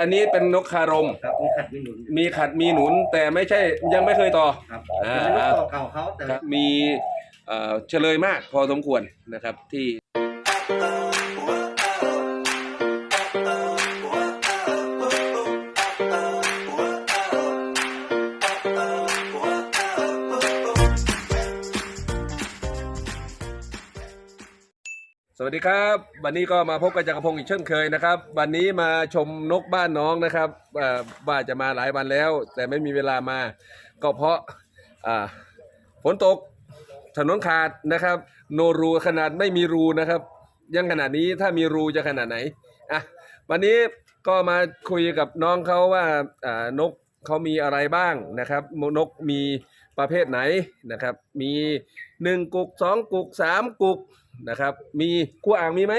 อันนี้เป็นนกคารม ครับมีขัดมีหนุนมีขัดมีหนุน แต่ไม่ใช่ยังไม่เคยต่อ ครับอ่า เป็นนกต่อเก่าเขาแต่ ครับมีเอ่อเฉลยมากพอสมควรนะครับที่ สวัสดีครับ วันนี้ก็มาพบกับจักรพงศ์อีกเช่นเคยนะครับ วันนี้มาชมนกบ้านน้องนะครับว่าจะมาหลายวันแล้ว แต่ไม่มีเวลามา ก็เพราะฝนตกถนนขาดนะครับ โนรูขนาดไม่มีรูนะครับ ยังขนาดนี้ถ้ามีรูจะขนาดไหนอะวันนี้ก็มาคุยกับน้องเขาว่าอ่านกเขามีอะไรบ้างนะครับ นกมีประเภทไหนนะครับ มีหนึ่งกุกสองกุกสามกุก นะครับ มีคู่อ่างมีไหม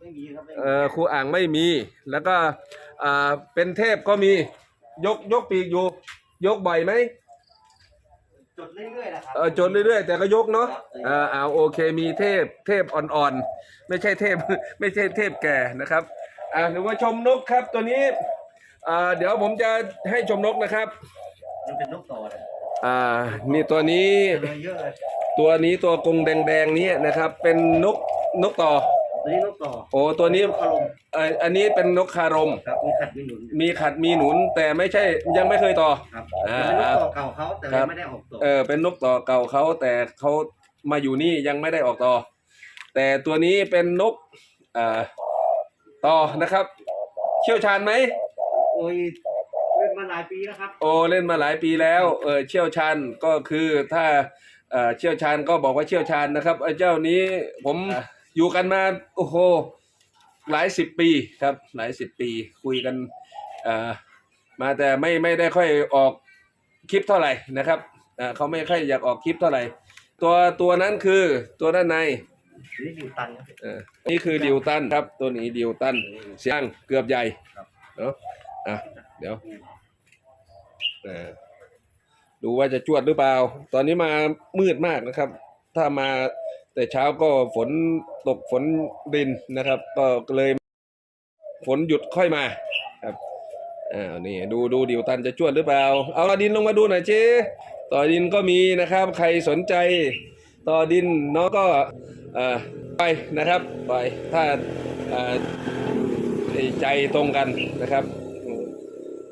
ไม่มีครับไม่มีเอ่อครูอ่างไม่มี แล้วก็อ่าเป็นเทพก็มียกยกปีกอยู่ ยกบ่อยไหมจดเรื่อยๆนะครับเออจนเรื่อยๆ แต่ก็ยกเนาะเออเอาโอเคมีเทพเทพอ่อนๆ ไม่ใช่เทพ ไม่ใช่เทพแก่นะครับอ่าหรือว่าชมนกครับตัวนี้อ่าเดี๋ยวผมจะให้ชมนกนะครับ มันเป็นนกต่อเนี่ยอ่านี่ตัวนี้เจอเยอะเลย ตัวนี้ตัวกรงแดงๆนี้นะครับ เป็นนกนกต่อ ตัวนี้นกต่อโอ้ตัวนี้นกคารมเอออันนี้เป็นนกคารม ครับมีขัดมีหนุนมีขัดมีหนุนแต่ไม่ใช่ยังไม่เคยต่อ ครับอ่าเป็นนกต่อเก่าเขาแต่ครัยับ งไม่ได้ออกต่อเออเป็นนกต่อเก่าเขาแต่เขามาอยู่นี่ยังไม่ได้ออกต่อ แต่ตัวนี้เป็นนกอ่าต่อนะครับ เชี่ยวชาญไหมโอ้ยเล่นมาหลายปีแล้วครับโอเล่นมาหลายปีแล้วเออเชี่ยวชาญก็คือถ้า เอ่อเชี่ยวชาญก็บอกว่าเชี่ยวชาญนะครับไอ้เจ้านี้ผมอยู่กันมาโอ้โหหลายสิบปีครับ หลายสิบปีคุยกันเอ่อมาแต่ไม่ไม่ได้ค่อยออกคลิปเท่าไหร่นะครับอ่าเขาไม่ค่อยอยากออกคลิปเท่าไหร่ ตัวตัวนั้นคือตัวด้านใน นี่อยู่ตันครับ เออนี่คือดิวตันครับตัวนี้ดิวตันเสียงเกือบใหญ่ครับ เนาะอะเดี๋ยวเออ ดูว่าจะจวดหรือเปล่า ตอนนี้มามืดมากนะครับ ถ้ามาแต่เช้าก็ฝนตกฝนดินนะครับ ก็เลยฝนหยุดค่อยมาครับอ้าวนี่ดูดูดิวตันจะจวดหรือเปล่า เอาดินลงมาดูหน่อยเจ๊ต่อดินก็มีนะครับ ใครสนใจต่อดินเนาะก็ไปนะครับไปถ้าใจตรงกันนะครับ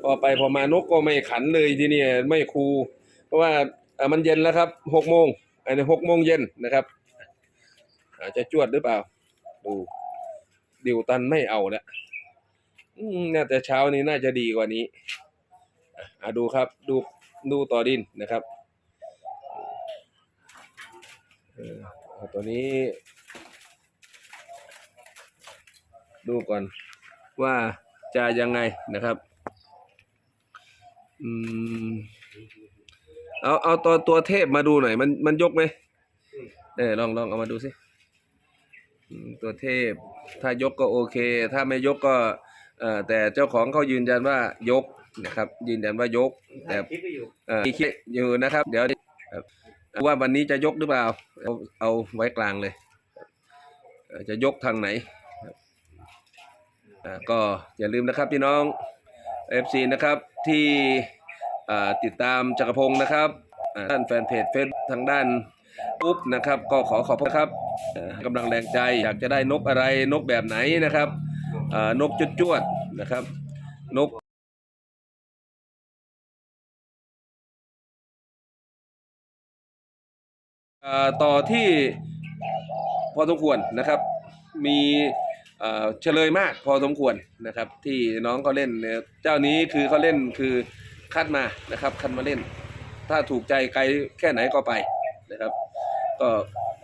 พอไปพอมานกก็ไม่ขันเลยทีนี้ไม่คู ราะว่ามันเย็นแล้วครับหกโมงอันนี้หกโมงเย็นนะครับอาจจะจวดหรือเปล่า ดูดิวตันไม่เอาแล้วน่าจะเช้านี้น่าจะดีกว่านี้อะดูครับ ดูดูต่อดินนะครับเออเอาตัวนี้ ดูก่อนว่าจะยังไงนะครับ อืม เอาเอาตัวตัวเทพมาดูหน่อย มันมันยกไหมเออลองลองเอามาดูสิอืมตัวเทพ ถ้ายกก็โอเค ถ้าไม่ยกก็เอ่อแต่เจ้าของเขายืนยันว่ายกนะครับ ยืนยันว่ายก แต่คิดไปอยู่เอ่อมีคลิปอยู่นะครับ เดี๋ยวครับว่าวันนี้จะยกหรือเปล่า เอาเอาไว้กลางเลยเอ่อจะยกทางไหนครับอ่าก็อย่าลืมนะครับพี่น้อง FC นะครับที่อ่า ติดตามจักรพงศ์นะครับอ่าด้านแฟนเพจเฟซทางด้านปุ๊บนะครับ ก็ขอขอบคุณครับกำลังแรงใจอยากจะได้นกอะไรนกแบบไหนนะครับนกจุดจวดนะครับ นกต่อที่พอสมควรนะครับ มีเฉลยมากพอสมควรนะครับ ที่น้องเขาเล่นเจ้านี้คือเขาเล่นคือ คัดมานะครับ คัดมาเล่น ถ้าถูกใจไกลแค่ไหนก็ไปนะครับ ก็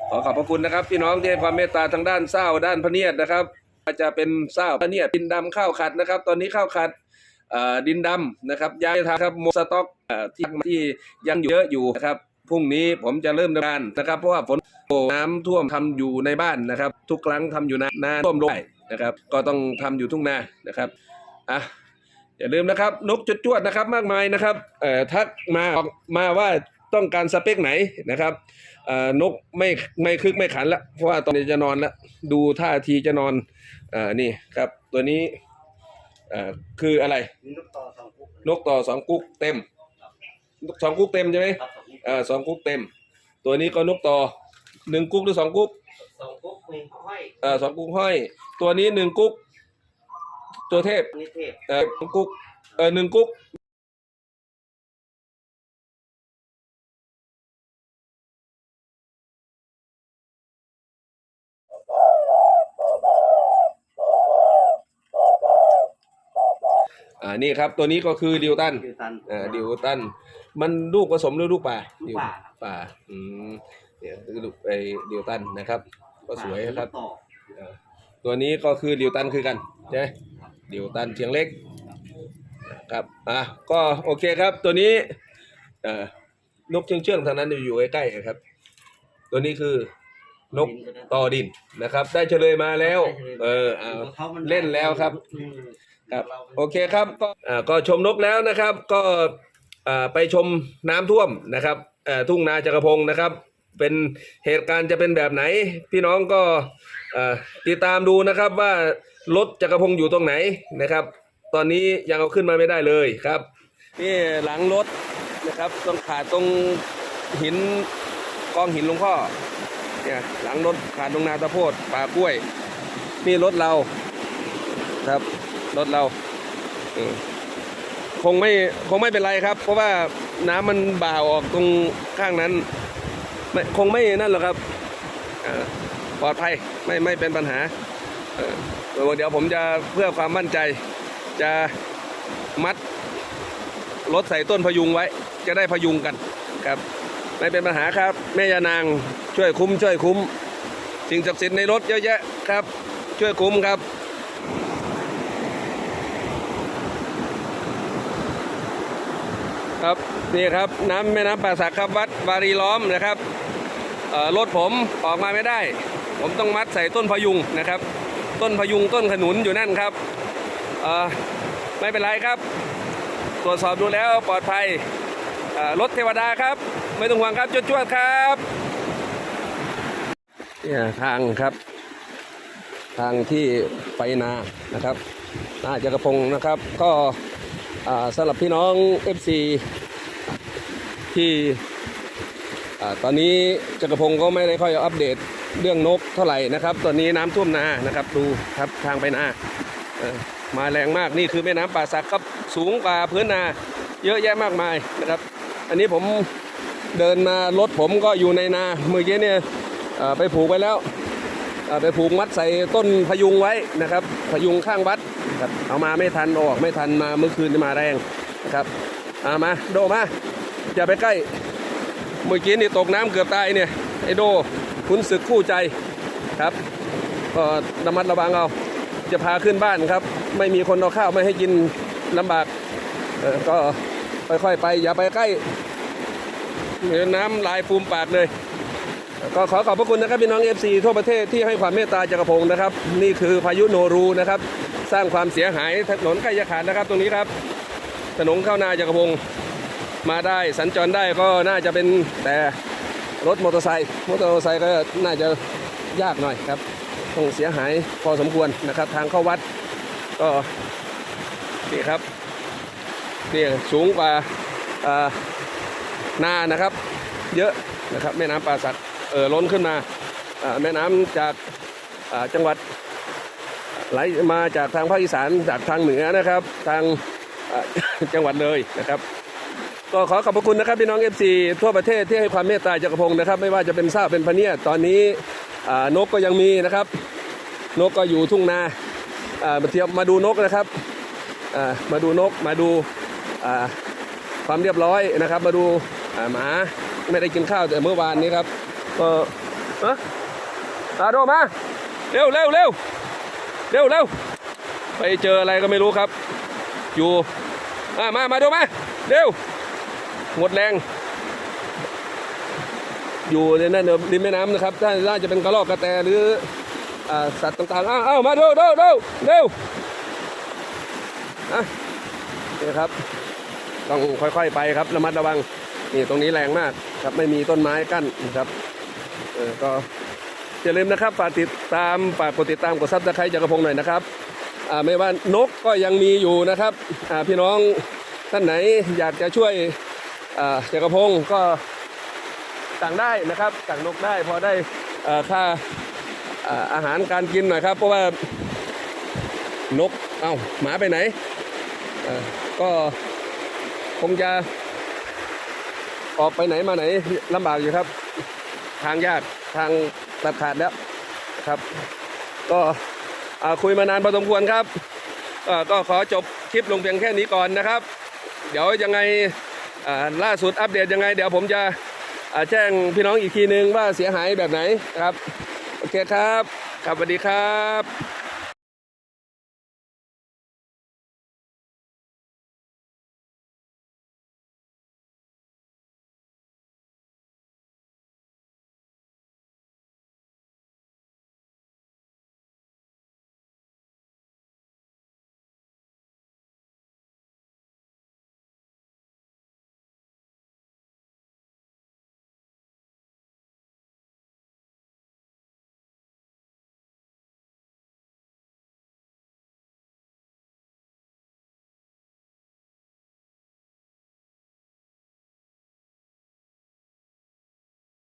ขอขอบพระคุณนะครับ พี่น้องที่ให้ความเมตตาทางด้านเศร้าด้านพเนียดนะครับอาจจะเป็นเศร้าพเนียดดินดำข้าวขัดนะครับ ตอนนี้ข้าวขัดดินดำนะครับย้ายทางครับโมสต็อกที่ที่ยังอยู่เยอะอยู่นะครับพรุ่งนี้ผมจะเริ่มดำเนินการนะครับ เพราะว่าฝนน้ำท่วมทำอยู่ในบ้านนะครับ ทุกครั้งทำอยู่นานท่วมด้วยนะครับ ก็ต้องทำอยู่ทุ่งนานะครับอะ อย่าลืมนะครับ นกจุดจวดๆนะครับมากมายนะครับเอ่อทักมาออกมาว่าต้องการสเปคไหนนะครับเอ่อนกไม่ไม่คึกไม่ขันละเพราะว่าตอนนี้จะนอนละดูท่าทีจะนอนเอ่อนี่ครับตัวนี้อ่าคืออะไรมีนกต่อสองกุ๊กนกต่อสองกุ๊กเต็มสองกุ๊กเต็มใช่ไหมครับสองกุ๊กอ่าสองกุ๊กเต็ม ตัวนี้ก็นกต่อหนึ่งกุ๊กหรือสองกุ๊กสองกุ๊กมีห้อยอ่าสองกุ๊กห้อย ตัวนี้หนึ่งกุ๊ก ตัวเทพนิเทศเออสองกุ๊กเออหนึ่งกุ๊กอ่านี่ครับตัวนี้ก็คือดิวตันดิวตันอ่าดิวตัน มันลูกผสมหรือลูกป่าลูกป่าป่าอืมเนี่ยคือลูกไอ้ดิวตันนะครับ ก็สวยนะครับต่อตัวนี้ก็คือดิวตันคือกันใช่ไหม ดิวตันเชียงเล็กครับอะก็โอเคครับตัวนี้เอ่อนกเชื่องเชื่องๆทางนั้นอยู่ใกล้ๆครับ ตัวนี้คือนกตอดินนะครับ ได้เฉลยมาแล้ว เออเอาขามันเล่นแล้วครับอืมครับเราโอเคครับก็อ่าก็ชมนกแล้วนะครับ ก็อ่าไปชมน้ำท่วมนะครับเอ่อทุ่งนาจักรพงศ์นะครับ เป็นเหตุการณ์จะเป็นแบบไหน พี่น้องก็อ่าติดตามดูนะครับว่า รถจักรพงศ์อยู่ตรงไหนนะครับ ตอนนี้ยังเอาขึ้นมาไม่ได้เลยครับ นี่หลังรถนะครับตรงขาดตรงหินกองหินหลวงพ่อเนี่ยหลังรถขาดตรงนาตะโพดป่ากล้วย นี่รถเราครับรถเราอืมคงไม่คงไม่เป็นไรครับ เพราะว่าน้ำมันบ่าออกตรงข้างนั้นไม่คงไม่นั่นหรอกครับเอ่อปลอดภัยไม่ไม่เป็นปัญหาเอ่อ เดี๋ยวผมจะเพื่อความมั่นใจ จะมัดรถใส่ต้นพยุงไว้ จะได้พยุงกันครับไม่เป็นปัญหาครับแม่ยานางช่วยคุ้ม ช่วยคุ้ม สิ่งศักดิ์สิทธิ์ในรถเยอะแยะครับ ช่วยคุ้มครับครับนี่ครับน้ำแม่น้ำป่าสักครับวัดวารีล้อมนะครับรถผมออกมาไม่ได้ ผมต้องมัดใส่ต้นพยุงนะครับ ต้นพยุงต้นขนุนอยู่นั่นครับไม่เป็นไรครับ ตรวจสอบดูแล้วปลอดภัยรถเทวดาครับ ไม่ต้องห่วงครับจวดจวดๆครับเนี่ยทางครับ ทางที่ไปนานะครับนาจักรพงศ์นะครับ ก็สำหรับพี่น้อง FC ที่อ่ตอนนี้จักรพงศ์ก็ไม่ได้ค่อยอัปเดต เรื่องนกเท่าไหร่นะครับ ตอนนี้น้ำท่วมนานะครับ ดูครับทางไปนามาแรงมากนี่คือแม่น้ำป่าสักครับสูงกว่าพื้นนา เยอะแยะมากมายนะครับ อันนี้ผมเดินมารถผมก็อยู่ในนาเมื่อกี้เนี่ยไปผูกไว้แล้วไปผูกมัดใส่ต้นพยุงไว้นะครับ พยุงข้างวัดครับเอามาไม่ทันออกไม่ทันมาเมื่อคืนมาแรงนะครับเอามาโดมาอย่าไปใกล้ เมื่อกี้นี่ตกน้ำเกือบตายเนี่ยไอโด คุณศึกคู่ใจครับก็ระมัดระวังเอาจะพาขึ้นบ้านครับ ไม่มีคนเอาข้าวไม่ให้กินลำบากก็ค่อยๆไป อย่าไปใกล้เดี๋ยวน้ำลายฟูมปากเลย ก็ขอขอบพระคุณนะครับพี่น้อง FC ทั่วประเทศที่ให้ความเมตตาจักรพงศ์นะครับ นี่คือพายุโนรูนะครับ สร้างความเสียหายถนนใกล้จะขาดนะครับ ตรงนี้ครับถนนเข้านาจักรพงศ์มาได้สัญจรได้ก็น่าจะเป็นแต่ รถมอเตอร์ไซค์มอเตอร์ไซค์ก็น่าจะยากหน่อยครับต้องเสียหายพอสมควรนะครับ ทางเข้าวัดก็นี่ครับนี่สูงกว่าอ่านานะครับ เยอะนะครับแม่น้ำป่าสักเอ่อล้นขึ้นมาแม่น้ำจากจังหวัดไหลมาจากทางภาคอีสานจากทางเหนือนะครับ ทางจังหวัดเลยนะครับ ก็ขอขอบพระคุณนะครับพี่น้อง FC ทั่วประเทศที่ให้ความเมตตาจักรพงศ์นะครับ ไม่ว่าจะเป็นซาเป็นพะเนียดตอนนี้นกก็ยังมีนะครับ นกก็อยู่ทุ่งนามาเที่ยวมาดูนกนะครับมาดูนกมาดูความเรียบร้อยนะครับ มาดูหมาไม่ได้กินข้าวแต่เมื่อวานนี้ครับก็เอะอาโดมาเร็วเร็วเร็วเร็วเร็วไปเจออะไรก็ไม่รู้ครับ อยู่อ่ามามาดูมาเร็ว หมดแรง อยู่ในนั่นเนอะริมแม่น้ำนะครับถ้าน่าจะเป็นกระรอกกระแตหรืออสัตว์ต่างๆ อ้าวอ้าวมาดูดูดูเร็วอะนี่ครับ ต้องค่อยๆไปครับระมัดระวัง นี่ตรงนี้แรงมากครับไม่มีต้นไม้กั้นนะครับ เออก็อย่าลืมนะครับฝากติดตามฝากกดติดตามกดซับสไครต์จักรพงศ์หน่อยนะครับอ่าไม่ว่านกก็ยังมีอยู่นะครับอ่าพี่น้องท่านไหนอยากจะช่วย อ่าจักรพงศ์ก็สั่งได้นะครับสั่งนกได้พอได้ค่าอาหารการกินหน่อยครับ เพราะว่านกเอ้าหมาไปไหนก็คงจะออกไปไหนมาไหนลำบากอยู่ครับ ทางยากทางตัดขาดแล้วครับ ก็คุยมานานพอสมควรครับก็ขอจบคลิปลงเพียงแค่นี้ก่อนนะครับ เดี๋ยวยังไง ล่าสุดอัปเดตยังไง เดี๋ยวผมจะแจ้งพี่น้องอีกทีนึงว่าเสียหายแบบไหนนะครับ โอเคครับ ครับสวัสดีครับ